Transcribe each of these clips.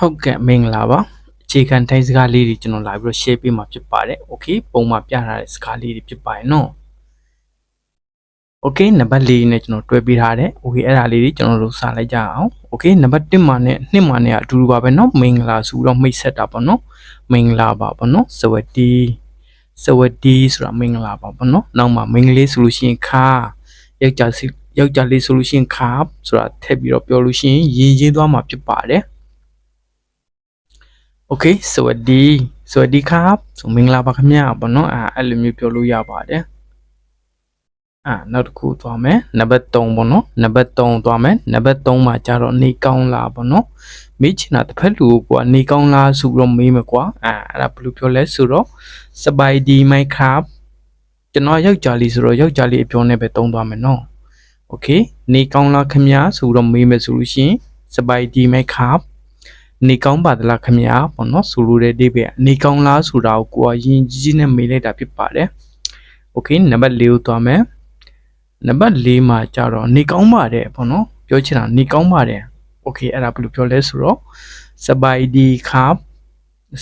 ဟုတ်ကဲ့မင်္ဂလာပါအခြေခံထိုင်းစကားလေးတွေကျွန်တော်လာပြီးတော့ share ပေးမှာဖြစ်ပါတယ် okay ပုံမှန်ပြထားတဲ့စကားလေးတွေဖြစ်ပါတယ်နော် okay နံပါတ်၄နဲ့ကျွန်တော်တွဲပေးထားတယ် okay အဲ့ဒါလေးတွေကျွန်တော်တို့စာလိုက်ကြအောင် okay နံပါတ်1မှာနဲ့2မှာနဲ့အတူတူပါပဲနော်မင်္ဂလာဆိုတော့မိတ်ဆက်တာပေါ့နော်မင်္ဂလာပါပေါ့နော်စဝတီစဝတီဆိုတာမင်္ဂလာပါပေါ့နော်နောက်မှာမင်္ဂလေးဆိုလို့ရှိရင်ခါယောက်ျားယောက်ျားလေးဆိုလို့ရှိရင်ခါဆိုတာထည့်ပြီးတော့ပြောလို့ရှိရင်ရည်ရည်သွားမှာဖြစ်ပါတယ် โอเคสวัสดีสวัสดีครับဆိုမင်္ဂလာပါခင်ဗျာပေါ့နော်အာအဲ့လိုမျိုးပြောလို့ရပါတယ်အာနောက်တစ်ခုသွားမယ်နံပါတ်3ပေါ့နော်နံပါတ်3သွားမယ်နံပါတ်3မှာကျတော့နေကောင်းလားပေါ့နော်မေးချင်တာတစ်ဖက်လူကိုကနေကောင်းလားဆိုပြီးတော့မေးမယ်ကွာအာအဲ့ဒါဘယ်လိုပြောလဲဆိုတော့စပိုင်ဒီမိုက်ครับကျွန်တော်ယောက်ျားလေးဆိုတော့ယောက်ျားလေးအပြောနဲ့ပဲတုံးသွားမယ်နော်โอเคနေကောင်းလားခင်ဗျာဆိုတော့မေးမယ်ဆိုလို့ရှိရင်စပိုင်ဒီမိုက်ครับ နေကောင်းပါသလားခင်ဗျာပေါ့နော်ဆိုလိုတဲ့ဒီပဲနေကောင်းလားဆိုတာကိုကိုကယဉ်ကြီးကြီးနဲ့မေးလိုက်တာဖြစ်ပါတယ်โอเคနံပါတ်၄ကိုသွားမယ်နံပါတ်၄မှာကြတော့နေကောင်းပါတယ်ပေါ့နော်ပြောချင်တာနေကောင်းပါတယ်โอเคအဲ့ဒါဘယ်လိုပြောလဲဆိုတော့စบายดีครับ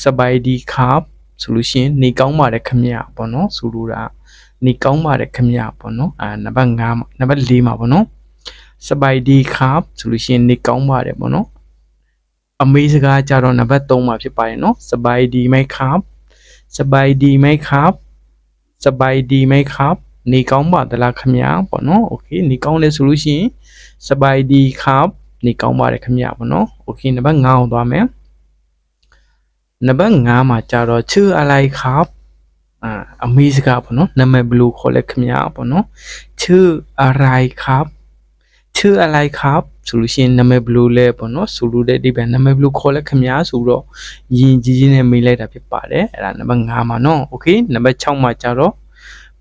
စบายดีครับဆိုလို့ရှိရင်နေကောင်းပါတယ်ခင်ဗျာပေါ့နော်ဆိုလိုတာနေကောင်းပါတယ်ခင်ဗျာပေါ့နော်အာနံပါတ်5မှာနံပါတ်4မှာပေါ့နော်စบายดีครับဆိုလို့ရှိရင်နေကောင်းပါတယ်ပေါ့နော် อเมစကားကြတော့နံပါတ်3မှာဖြစ်ပါเนาะสบายดีไหมครับสบายดีไหมครับสบายดีไหมครับ နေကောင်းပါသလားခင်ဗျာပေါ့เนาะโอเคနေကောင်းလဲဆိုလို့สบายดีครับနေကောင်းပါတယ်ခင်ဗျာပေါ့เนาะโอเคนัပါတ်9အောင်သွားမယ်နံပါတ်9မှာชื่ออะไรครับอ่าอเมสกาပေါ့เนาะနာမည်ဘယ်လိုခေါ်လဲခเนาะชื่ออะไรครับ ชื่ออะไรครับဆိုလို့ရှိရင်နာမည်ဘယ်လိုလဲပေါ့နော်ဆိုလိုတဲ့ဒီပဲနာမည်ဘယ်လိုခေါ်လဲခင်ဗျာဆိုတော့ယဉ်ကြီးကြီးနဲ့မေးလိုက်တာဖြစ်ပါတယ်အဲ့ဒါနံပါတ်5မှာနော်โอเคနံပါတ်6မှာကျတော့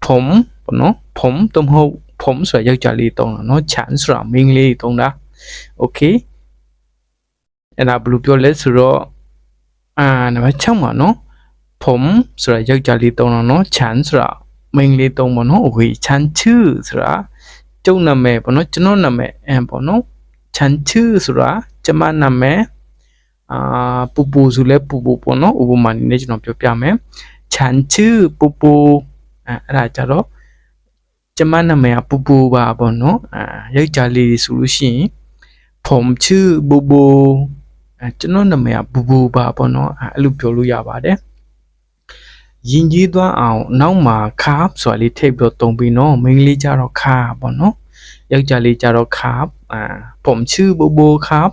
ผมပေါ့နော်ผมတမဟုတ်ผมဆိုတာယောက်ျားလေးတုံးတာနော်ချန်ဆိုတာမိန်းကလေးတုံးတာโอเคအဲ့ဒါဘယ်လိုပြောလဲဆိုတော့အာနံပါတ်6မှာနော်ผมဆိုတာယောက်ျားလေးတုံးတာနော်ချန်ဆိုတာမိန်းကလေးတုံးပေါ့နော်โอเคချန်ချူဆိုတာ ကျုပ်နာမည်ပေါ့နော်ကျွန်တော်နာမည်အမ်ပေါ့နော်ချန်ချူဆိုတာကျမနာမည်အာပူပူဆိုလဲပူပူပေါ့နော်ဥပမာနည်းနဲ့ကျွန်တော်ပြောပြမယ်ချန်ချူပူပူအဲအဲ့ဒါကြတော့ကျမနာမည်ကပူပူပါပေါ့နော်အာရိုက်ကြလေးဆိုလို့ရှိရင်ဖုံချူပူပူအဲကျွန်တော်နာမည်ကပူပူပါပေါ့နော်အဲအဲ့လိုပြောလို့ရပါတယ် ရင်ကြီးသွားအောင်နောက်မှာခါပ်ဆိုတာလေးထိပ်ပြီးတော့တုံပြီးနော်မိန်းကလေးကြတော့ခါပေါ့နော် ယောက်ျားလေးကြတော့ครับอ่าผมชื่อโบโบครับ